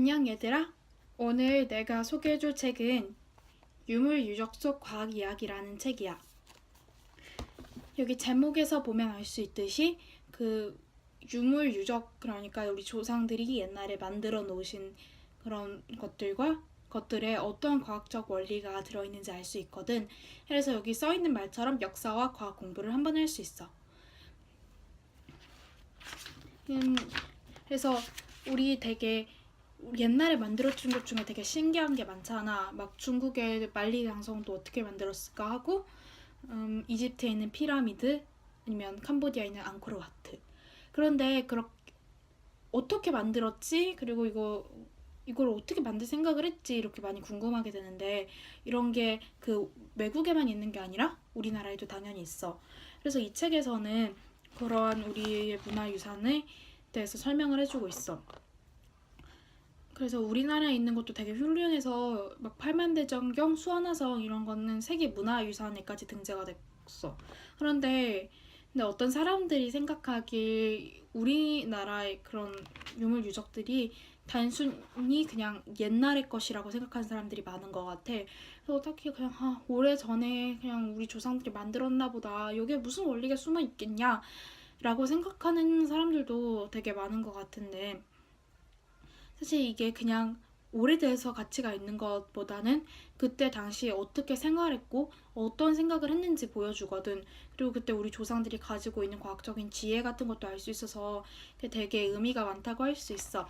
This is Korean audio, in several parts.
안녕 얘들아. 오늘 내가 소개해줄 책은 유물 유적 속 과학 이야기라는 책이야. 여기 제목에서 보면 알 수 있듯이 그 유물 유적 그러니까 우리 조상들이 옛날에 만들어 놓으신 그런 것들과 것들에 어떤 과학적 원리가 들어있는지 알 수 있거든. 그래서 여기 써 있는 말처럼 역사와 과학 공부를 한번 할 수 있어. 음, 그래서 우리 되게 옛날에 만들어준 것 중에 되게 신기한 게 많잖아. 막 중국의 만리장성도 어떻게 만들었을까 하고, 음, 이집트에 있는 피라미드, 아니면 캄보디아에 있는 앙코르와트. 그런데 그렇게 어떻게 만들었지? 그리고 이거 이걸 어떻게 만들 생각을 했지? 이렇게 많이 궁금하게 되는데 이런 게 그 외국에만 있는 게 아니라 우리나라에도 당연히 있어. 그래서 이 책에서는 그러한 우리의 문화유산에 대해서 설명을 해주고 있어. 그래서 우리나라에 있는 것도 되게 훌륭해서 막 팔만대장경, 수완화성 이런 거는 세계 문화유산에까지 등재가 됐어. 그런데 근데 어떤 사람들이 생각하길 우리나라의 그런 유물 유적들이 단순히 그냥 옛날의 것이라고 생각하는 사람들이 많은 것 같아. 그래서 딱히 그냥 아, 오래 전에 그냥 우리 조상들이 만들었나 보다. 여기에 무슨 원리가 숨어 있겠냐? 라고 생각하는 사람들도 되게 많은 것 같은데 사실 이게 그냥 오래돼서 가치가 있는 것보다는 그때 당시에 어떻게 생활했고 어떤 생각을 했는지 보여주거든. 그리고 그때 우리 조상들이 가지고 있는 과학적인 지혜 같은 것도 알 수 있어서 되게 의미가 많다고 할 수 있어.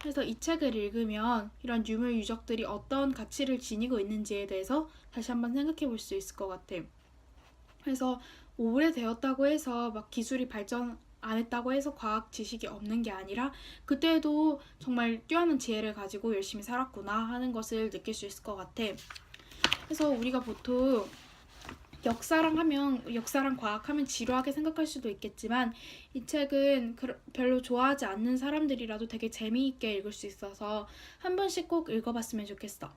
그래서 이 책을 읽으면 이런 유물 유적들이 어떤 가치를 지니고 있는지에 대해서 다시 한번 생각해 볼 수 있을 것 같아. 그래서 오래되었다고 해서 막 기술이 발전 안 했다고 해서 과학 지식이 없는 게 아니라 그때도 정말 뛰어난 지혜를 가지고 열심히 살았구나 하는 것을 느낄 수 있을 것 같아. 그래서 우리가 보통 역사랑 하면 역사랑 과학하면 지루하게 생각할 수도 있겠지만 이 책은 그- 별로 좋아하지 않는 사람들이라도 되게 재미있게 읽을 수 있어서 한 번씩 꼭 읽어봤으면 좋겠어.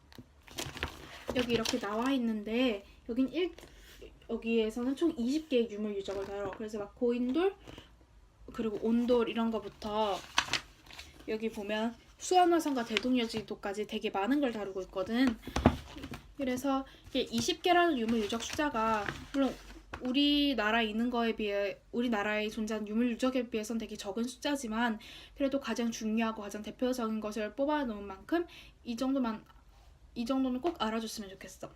여기 이렇게 나와 있는데 여긴 일 여기에서는 총 20개의 유물 유적을 다뤄. 그래서 막 고인돌 그리고 온돌 이런 거부터 여기 보면 수완화성과 대동여지도까지 되게 많은 걸 다루고 있거든. 그래서 이게 20개라는 유물 유적 숫자가 물론 우리나라에 있는 거에 비해 우리나라에 존재하는 유물 유적에 비해서는 되게 적은 숫자지만 그래도 가장 중요하고 가장 대표적인 것을 뽑아 놓은 만큼 이 정도만 이 정도는 꼭 알아줬으면 좋겠어.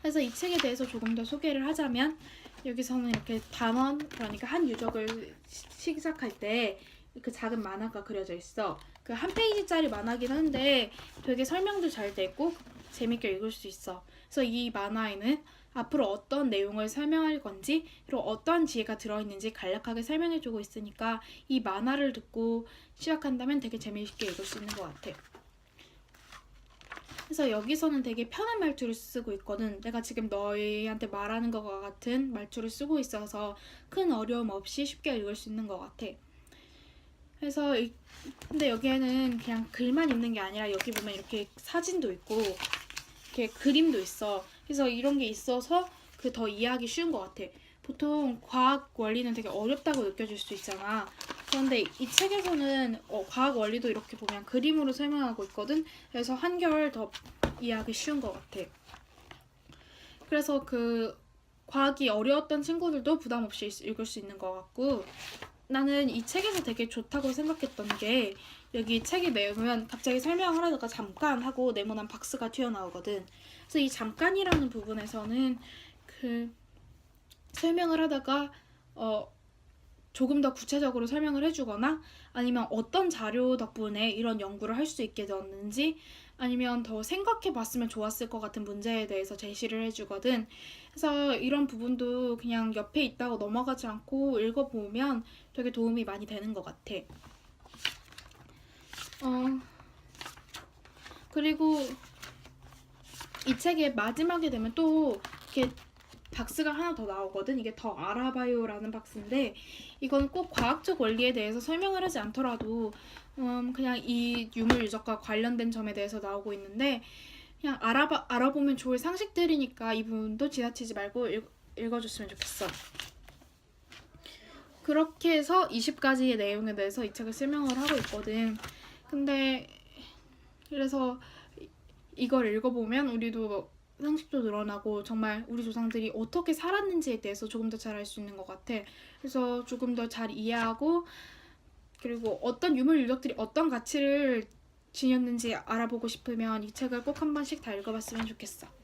그래서 이 책에 대해서 조금 더 소개를 하자면 여기서는 이렇게 단원 그러니까 한 유적을 시- 시작할 때 그 작은 만화가 그려져 있어. 그 한 페이지짜리 만화긴 한데 되게 설명도 잘 되고 재밌게 읽을 수 있어. 그래서 이 만화에는 앞으로 어떤 내용을 설명할 건지 그리고 어떤 지혜가 들어있는지 간략하게 설명해주고 있으니까 이 만화를 듣고 시작한다면 되게 재미있게 읽을 수 있는 것 같아. 그래서 여기서는 되게 편한 말투를 쓰고 있거든. 내가 지금 너희한테 말하는 것과 같은 말투를 쓰고 있어서 큰 어려움 없이 쉽게 읽을 수 있는 것 같아. 그래서 이- 근데 여기에는 그냥 글만 있는 게 아니라 여기 보면 이렇게 사진도 있고 이렇게 그림도 있어. 그래서 이런 게 있어서 그 더 이해하기 쉬운 것 같아. 보통 과학 원리는 되게 어렵다고 느껴질 수 있잖아. 그런데 이 책에서는 어, 과학 원리도 이렇게 보면 그림으로 설명하고 있거든. 그래서 한결 더 이해하기 쉬운 것 같아. 그래서 그 과학이 어려웠던 친구들도 부담 없이 읽- 읽을 수 있는 것 같고 나는 이 책에서 되게 좋다고 생각했던 게 여기 책에 내용은 갑자기 설명을 하다가 잠깐 하고 네모난 박스가 튀어나오거든. 그래서 이 잠깐이라는 부분에서는 그 설명을 하다가 어 조금 더 구체적으로 설명을 해주거나 아니면 어떤 자료 덕분에 이런 연구를 할 수 있게 되었는지 아니면 더 생각해 봤으면 좋았을 것 같은 문제에 대해서 제시를 해주거든. 그래서 이런 부분도 그냥 옆에 있다고 넘어가지 않고 읽어보면 되게 도움이 많이 되는 것 같아. 어, 그리고 이 책의 마지막에 되면 또 이렇게 박스가 하나 더 나오거든. 이게 더 알아봐요라는 박스인데 이건 꼭 과학적 원리에 대해서 설명을 하지 않더라도 음, 그냥 이 유물 유적과 관련된 점에 대해서 나오고 있는데 그냥 알아봐 알아보면 좋을 상식들이니까 이 부분도 지나치지 말고 읽, 읽어줬으면 좋겠어. 그렇게 해서 20가지의 내용에 대해서 이 책을 설명을 하고 있거든. 근데 그래서 이- 이걸 읽어보면 우리도 상식도 늘어나고 정말 우리 조상들이 어떻게 살았는지에 대해서 조금 더 잘 알 수 있는 것 같아. 그래서 조금 더 잘 이해하고 그리고 어떤 유물 유적들이 어떤 가치를 지녔는지 알아보고 싶으면 이 책을 꼭 한 번씩 다 읽어봤으면 좋겠어.